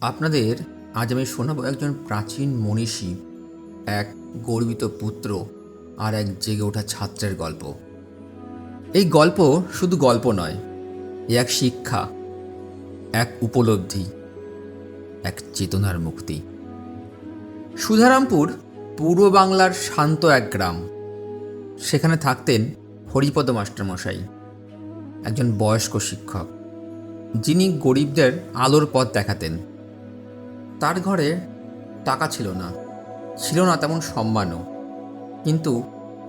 আপনাদের আজ আমি শোনাবো একজন প্রাচীন মনীষী, এক গর্বিত পুত্র আর এক জেগে ওঠা ছাত্রের গল্প। এই গল্প শুধু গল্প নয় এক শিক্ষা, এক উপলব্ধি, এক চেতনার মুক্তি। সুধারামপুর পূর্ব বাংলার শান্ত এক গ্রাম। সেখানে থাকতেন হরিপদ মাস্টারমশাই, একজন বয়স্ক শিক্ষক, যিনি গরিবদের আলোর পথ দেখাতেন। তার ঘরে টাকা ছিল না ছিল না তেমন সম্মানও। কিন্তু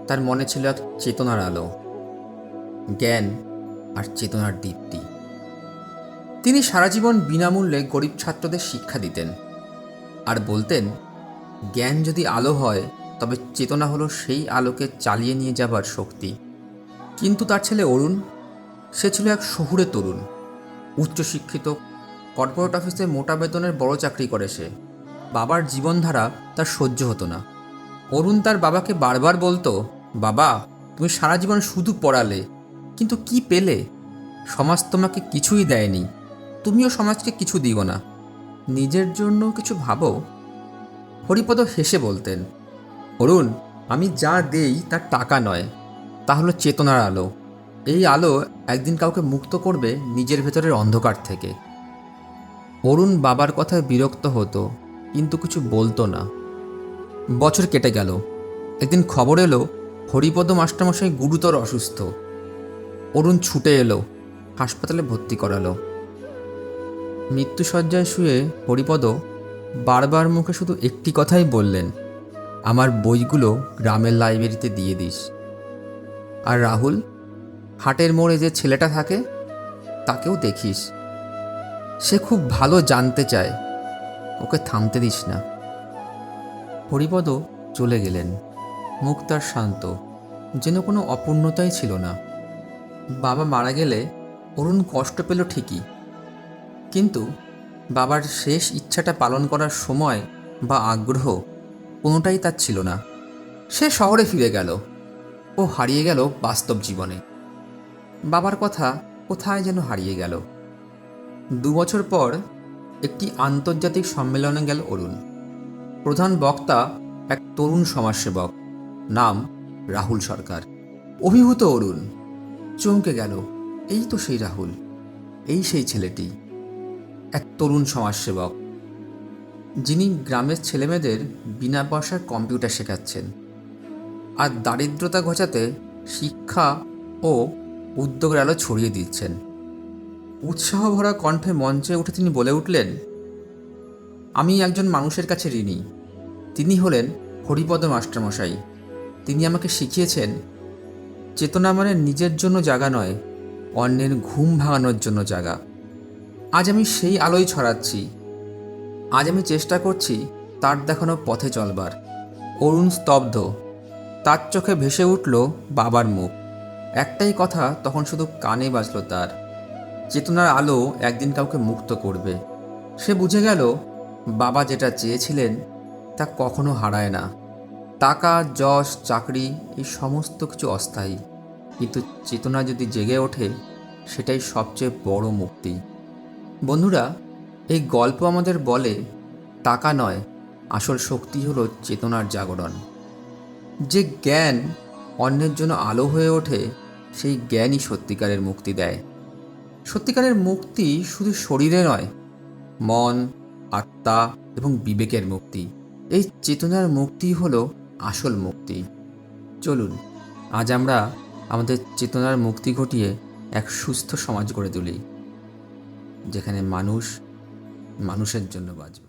তার মনে ছিল এক চেতনার আলো, জ্ঞান আর চেতনার দীপ্তি। তিনি সারা জীবন বিনামূল্যে গরিব ছাত্রদের শিক্ষা দিতেন আর বলতেন, জ্ঞান যদি আলো হয়, তবে চেতনা হলো সেই আলোকে চালিয়ে নিয়ে যাবার শক্তি। কিন্তু তার ছেলে অরুণ, সে ছিল এক শহুরে তরুণ, উচ্চশিক্ষিত কর্পোরেট অফিসে মোটা বেতনের বড় চাকরি করে সে। বাবার জীবনধারা তার সহ্য হতো না। অরুণ তার বাবাকে বারবার বলতো, বাবা, তুমি সারা জীবন শুধু পড়ালে, কিন্তু কি পেলে? সমাজ তোমাকে কিছুই দেয়নি। তুমিও সমাজকে কিছু দিও না। নিজের জন্য কিছু ভাবো? হরিপদ হেসে বলতেন, অরুণ, আমি যা দেই তার টাকা নয়, তা হলো চেতনার আলো। এই আলো একদিন কাউকে মুক্ত করবে নিজের ভেতরের অন্ধকার থেকে। অরুণ বাবার কথায় বিরক্ত হতো, কিন্তু কিছু বলতো না। বছর কেটে গেল। একদিন খবর এলো, হরিপদ মাস্টারমশাই গুরুতর অসুস্থ। অরুণ ছুটে এলো, হাসপাতালে ভর্তি করালো। মৃত্যুসজ্জায় শুয়ে হরিপদ বারবার মুখে শুধু একটি কথাই বললেন, আমার বইগুলো গ্রামের লাইব্রেরিতে দিয়ে দিস। আর রাহুল, হাটের মোড়ে যে ছেলেটা থাকে, তাকেও দেখিস। সে খুব ভালো জানতে চায়। ওকে থামতে দিস না। হরিপদ চলে গেলেন। মুখ তার শান্ত। যেন কোনো অপূর্ণতাই ছিল না। বাবা মারা গেলে অরুণ কষ্ট পেল ঠিকই। কিন্তু বাবার শেষ ইচ্ছাটা পালন করার সময় বা আগ্রহ কোনোটাই তার ছিল না। সে শহরে ফিরে গেল। ও হারিয়ে গেল বাস্তব জীবনে। বাবার কথা কোথায় যেন হারিয়ে গেল। দু বছর পর একটি আন্তর্জাতিক সম্মেলনে গেল অরুণ। প্রধান বক্তা এক তরুণ সমাজসেবক, নাম রাহুল সরকার। অভিভূত অরুণ, চমকে গেল, এই তো সেই রাহুল, এই সেই ছেলেটি। এক তরুণ সমাজসেবক, যিনি গ্রামের ছেলেমেয়েদের বিনা পয়সায় কম্পিউটার শেখাচ্ছেন আর দারিদ্রতা ঘোচাতে শিক্ষা ও উদ্যোগের আলো ছড়িয়ে দিচ্ছেন। উৎসাহ ভরা কণ্ঠে মঞ্চে উঠে তিনি বলে উঠলেন, আমি একজন মানুষের কাছে ঋণী। তিনি হলেন হরিপদ মাস্টারমশাই। তিনি আমাকে শিখিয়েছেন, চেতনা মানে নিজের জন্য জাগা নয়, অন্যের ঘুম ভাঙানোর জন্য জাগা। আজ আমি সেই আলোই ছড়াচ্ছি। আজ আমি চেষ্টা করছি তার দেখানো পথে চলবার। অরুণ স্তব্ধ। তার চোখে ভেসে উঠল বাবার মুখ। একটাই কথা তখন শুধু কানে বাজলো তার। চেতনার আলো একদিন কাউকে মুক্ত করবে। সে বুঝে গেল, বাবা যেটা চেয়েছিলেন তা কখনো হারায় না। টাকা, যশ, চাকরি, এই সমস্ত কিছু অস্থায়ী। কিন্তু চেতনা যদি জেগে ওঠে, সেটাই সবচেয়ে বড় মুক্তি। বন্ধুরা, এই গল্প আমাদের বলে, টাকা নয়, আসল শক্তি হলো চেতনার জাগরণ। যে জ্ঞান অন্যের জন্য আলো হয়ে ওঠে, সেই জ্ঞানই সত্যিকারের মুক্তি দেয়। সত্যিকারের মুক্তি শুধু শরীরে নয়, মন, আত্মা এবং বিবেকের মুক্তি। এই চেতনার মুক্তি হল আসল মুক্তি। চলুন, আজ আমরা আমাদের চেতনার মুক্তি ঘটিয়ে এক সুস্থ সমাজ গড়ে তুলি, যেখানে মানুষ মানুষের জন্য বাঁচবে।